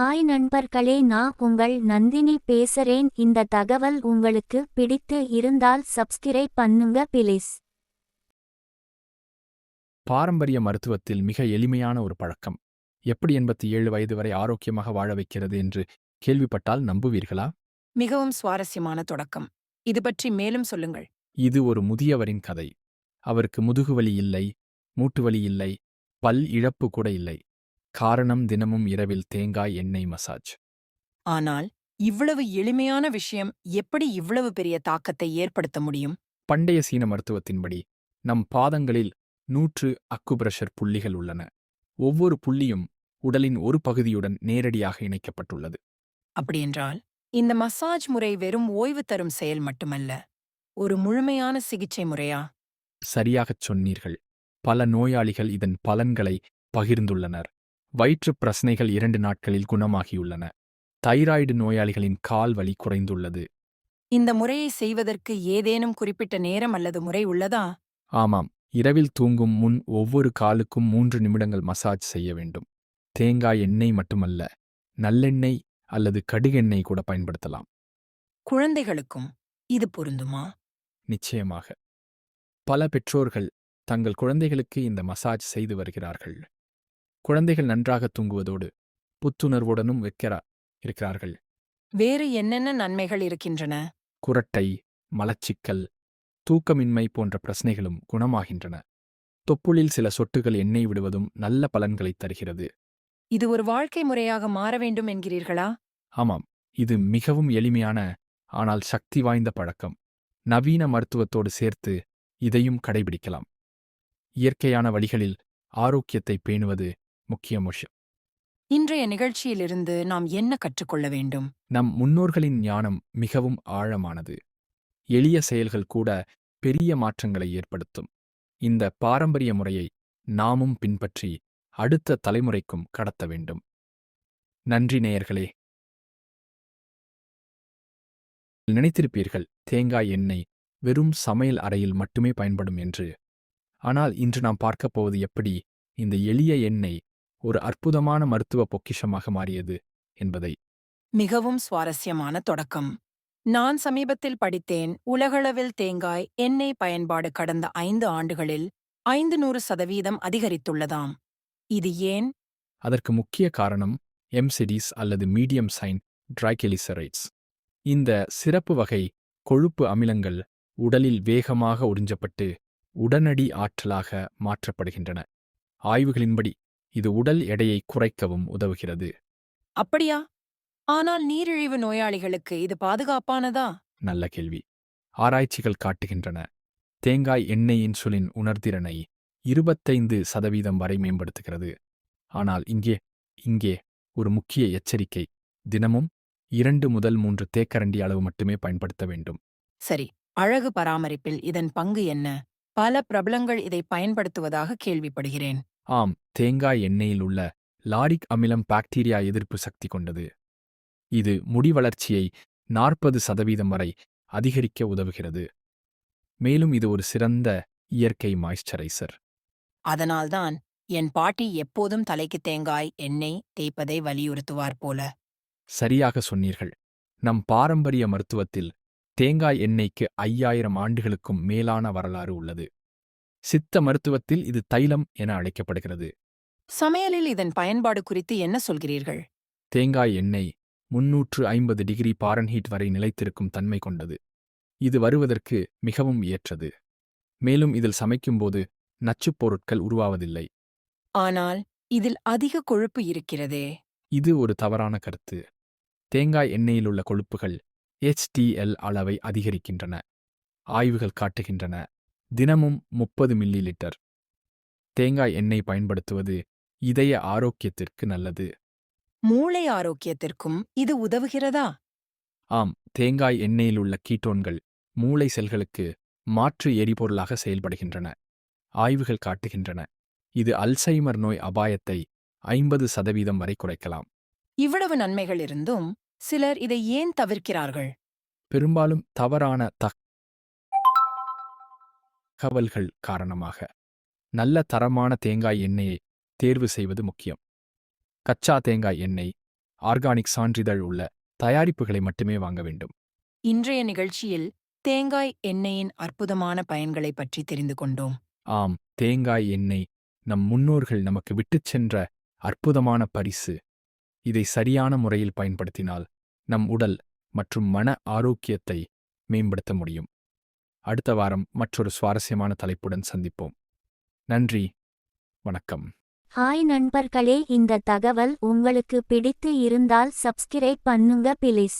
Hi நண்பர்களே நான் உங்கள் நந்தினி பேசுறேன். இந்த தகவல் உங்களுக்கு பிடித்து இருந்தால் சப்ஸ்கிரைப் பண்ணுங்க பிளீஸ் பாரம்பரிய மருத்துவத்தில் மிக எளிமையான ஒரு பழக்கம். எப்படி எண்பத்தி ஏழு வயது வரை ஆரோக்கியமாக வாழ வைக்கிறது என்று கேள்விப்பட்டால் நம்புவீர்களா? மிகவும் சுவாரஸ்யமான தொடக்கம். இது பற்றி மேலும் சொல்லுங்கள். இது ஒரு முதியவரின் கதை. அவருக்கு முதுகுவலி இல்லை மூட்டுவலி இல்லை பல் இழப்பு கூட இல்லை. காரணம் தினமும் இரவில் தேங்காய் எண்ணெய் மசாஜ். ஆனால் இவ்வளவு எளிமையான விஷயம் எப்படி இவ்வளவு பெரிய தாக்கத்தை ஏற்படுத்த முடியும்? பண்டைய சீன மருத்துவத்தின்படி நம் பாதங்களில் நூற்று அக்குபிரஷர் புள்ளிகள் உள்ளன. ஒவ்வொரு புள்ளியும் உடலின் ஒரு பகுதியுடன் நேரடியாக இணைக்கப்பட்டுள்ளது. அப்படியென்றால் இந்த மசாஜ் முறை வெறும் ஓய்வு தரும் செயல் மட்டுமல்ல ஒரு முழுமையான சிகிச்சை முறையா? சரியாகச் சொன்னீர்கள். பல நோயாளிகள் இதன் பலன்களை பகிர்ந்துள்ளனர். வயிற்றுப் பிரச்சனைகள் இரண்டு நாட்களில் குணமாகியுள்ளன. தைராய்டு நோயாளிகளின் கால் வலி குறைந்துள்ளது. இந்த முறையை செய்வதற்கு ஏதேனும் குறிப்பிட்ட நேரம் அல்லது முறை உள்ளதா? ஆமாம். இரவில் தூங்கும் முன் ஒவ்வொரு காலுக்கும் மூன்று நிமிடங்கள் மசாஜ் செய்ய வேண்டும். தேங்காய் எண்ணெய் மட்டுமல்ல நல்லெண்ணெய் அல்லது கடுகெண்ணெய் கூட பயன்படுத்தலாம். குழந்தைகளுக்கும் இது பொருந்துமா? நிச்சயமாக. பல பெற்றோர்கள் தங்கள் குழந்தைகளுக்கு இந்த மசாஜ் செய்து வருகிறார்கள். குழந்தைகள் நன்றாக தூங்குவதோடு புத்துணர்வுடனும் வைக்கிறா இருக்கிறார்கள். வேறு என்னென்ன நன்மைகள் இருக்கின்றன? குரட்டை மலச்சிக்கல் தூக்கமின்மை போன்ற பிரச்சனைகளும் குணமாகின்றன. தொப்புளில் சில சொட்டுகள் எண்ணெய் விடுவதும் நல்ல பலன்களைத் தருகிறது. இது ஒரு வாழ்க்கை முறையாக மாற வேண்டும் என்கிறீர்களா? ஆமாம் இது மிகவும் எளிமையான ஆனால் சக்தி வாய்ந்த பழக்கம். நவீன மருத்துவத்தோடு சேர்த்து இதையும் கடைபிடிக்கலாம். இயற்கையான வழிகளில் ஆரோக்கியத்தை பேணுவது முக்கிய விஷயம் இன்றைய நிகழ்ச்சியிலிருந்து நாம் என்ன கற்றுக்கொள்ள வேண்டும்? நம் முன்னோர்களின் ஞானம் மிகவும் ஆழமானது. எளிய செயல்கள் கூட பெரிய மாற்றங்களை ஏற்படுத்தும். இந்த பாரம்பரிய முறையை நாமும் பின்பற்றி அடுத்த தலைமுறைக்கும் கடத்த வேண்டும். நன்றி நேயர்களே. நினைத்திருப்பீர்கள் தேங்காய் எண்ணெய் வெறும் சமையல் அறையில் மட்டுமே பயன்படும் என்று. ஆனால் இன்று நாம் பார்க்கப் போவது எப்படி? இந்த எளிய எண்ணெய் ஒரு அற்புதமான மருத்துவ பொக்கிஷமாக மாறியது என்பதை. மிகவும் சுவாரஸ்யமான தொடக்கம். நான் சமீபத்தில் படித்தேன் உலகளவில் தேங்காய் எண்ணெய் பயன்பாடு கடந்த ஐந்து ஆண்டுகளில் ஐந்து நூறு சதவீதம் அதிகரித்துள்ளதாம். இது ஏன்? அதற்கு முக்கிய காரணம் எம்சிடிஸ் அல்லது மீடியம் சைன் ட்ரைகெலிசரைட்ஸ். இந்த சிறப்பு வகை கொழுப்பு அமிலங்கள் உடலில் வேகமாக உறிஞ்சப்பட்டு உடனடி ஆற்றலாக மாற்றப்படுகின்றன. ஆய்வுகளின்படி இது உடல் எடையை குறைக்கவும் உதவுகிறது. அப்படியா? ஆனால் நீரிழிவு நோயாளிகளுக்கு இது பாதுகாப்பானதா? நல்ல கேள்வி. ஆராய்ச்சிகள் காட்டுகின்றன. தேங்காய் எண்ணெய் இன்சுலின் உணர்திறனை இருபத்தைந்து சதவீதம் வரை மேம்படுத்துகிறது. ஆனால் இங்கே இங்கே ஒரு முக்கிய எச்சரிக்கை. தினமும் இரண்டு முதல் மூன்று தேக்கரண்டி அளவு மட்டுமே பயன்படுத்த வேண்டும். சரி அழகு பராமரிப்பில் இதன் பங்கு என்ன? பல பிரபலங்கள் இதை பயன்படுத்துவதாக கேள்விப்படுகிறேன். ஆம் தேங்காய் எண்ணெயில் உள்ள லாரிக் அமிலம் பாக்டீரியா எதிர்ப்பு சக்தி கொண்டது. இது முடி வளர்ச்சியை நாற்பது சதவீதம் வரை அதிகரிக்க உதவுகிறது. மேலும் இது ஒரு சிறந்த இயற்கை மாய்ஸ்சரைசர் அதனால்தான் என் பாட்டி எப்போதும் தலைக்கு தேங்காய் எண்ணெய் தேய்ப்பதை வலியுறுத்துவார் போல. சரியாக சொன்னீர்கள். நம் பாரம்பரிய மருத்துவத்தில் தேங்காய் எண்ணெய்க்கு ஐயாயிரம் ஆண்டுகளுக்கும் மேலான வரலாறு உள்ளது. சித்த மருத்துவத்தில் இது தைலம் என அழைக்கப்படுகிறது. சமையலில் இதன் பயன்பாடு குறித்து என்ன சொல்கிறீர்கள்? தேங்காய் எண்ணெய் முன்னூற்று ஐம்பது டிகிரி பாரன்ஹீட் வரை நிலைத்திருக்கும் தன்மை கொண்டது. இது வருவதற்கு மிகவும் ஏற்றது. மேலும் இதில் சமைக்கும்போது நச்சுப் பொருட்கள் உருவாவதில்லை. ஆனால் இதில் அதிக கொழுப்பு இருக்கிறதே. இது ஒரு தவறான கருத்து. தேங்காய் எண்ணெயில் உள்ள கொழுப்புகள் HDL அளவை அதிகரிக்கின்றன. ஆய்வுகள் காட்டுகின்றன. தினமும் முப்பது மில்லி லிட்டர் தேங்காய் எண்ணெய் பயன்படுத்துவது இதய ஆரோக்கியத்திற்கு நல்லது. மூளை ஆரோக்கியத்திற்கும் இது உதவுகிறதா? ஆம் தேங்காய் எண்ணெயில் உள்ள கீட்டோன்கள் மூளை செல்களுக்கு மாற்று எரிபொருளாக செயல்படுகின்றன ஆய்வுகள் காட்டுகின்றன. இது அல்சைமர் நோய் அபாயத்தை ஐம்பது சதவீதம் வரை குறைக்கலாம். இவ்வளவு நன்மைகள் இருந்தும் சிலர் இதை ஏன் தவிர்க்கிறார்கள்? பெரும்பாலும் தவறான தகவல்கள் காரணமாக. நல்ல தரமான தேங்காய் எண்ணெயை தேர்வு செய்வது முக்கியம். கச்சா தேங்காய் எண்ணெய் ஆர்கானிக் சான்றிதழ் உள்ள தயாரிப்புகளை மட்டுமே வாங்க வேண்டும். இன்றைய நிகழ்ச்சியில் தேங்காய் எண்ணெயின் அற்புதமான பயன்களை பற்றி தெரிந்து கொண்டோம். ஆம் தேங்காய் எண்ணெய் நம் முன்னோர்கள் நமக்கு விட்டுச் சென்ற அற்புதமான பரிசு. இதை சரியான முறையில் பயன்படுத்தினால் நம் உடல் மற்றும் மன ஆரோக்கியத்தை மேம்படுத்த முடியும். அடுத்த வாரம் மற்றொரு சுவாரஸ்யமான தலைப்புடன் சந்திப்போம். நன்றி. வணக்கம். ஹாய் நண்பர்களே இந்த தகவல் உங்களுக்கு பிடித்து இருந்தால் சப்ஸ்கிரைப் பண்ணுங்க பிளீஸ்.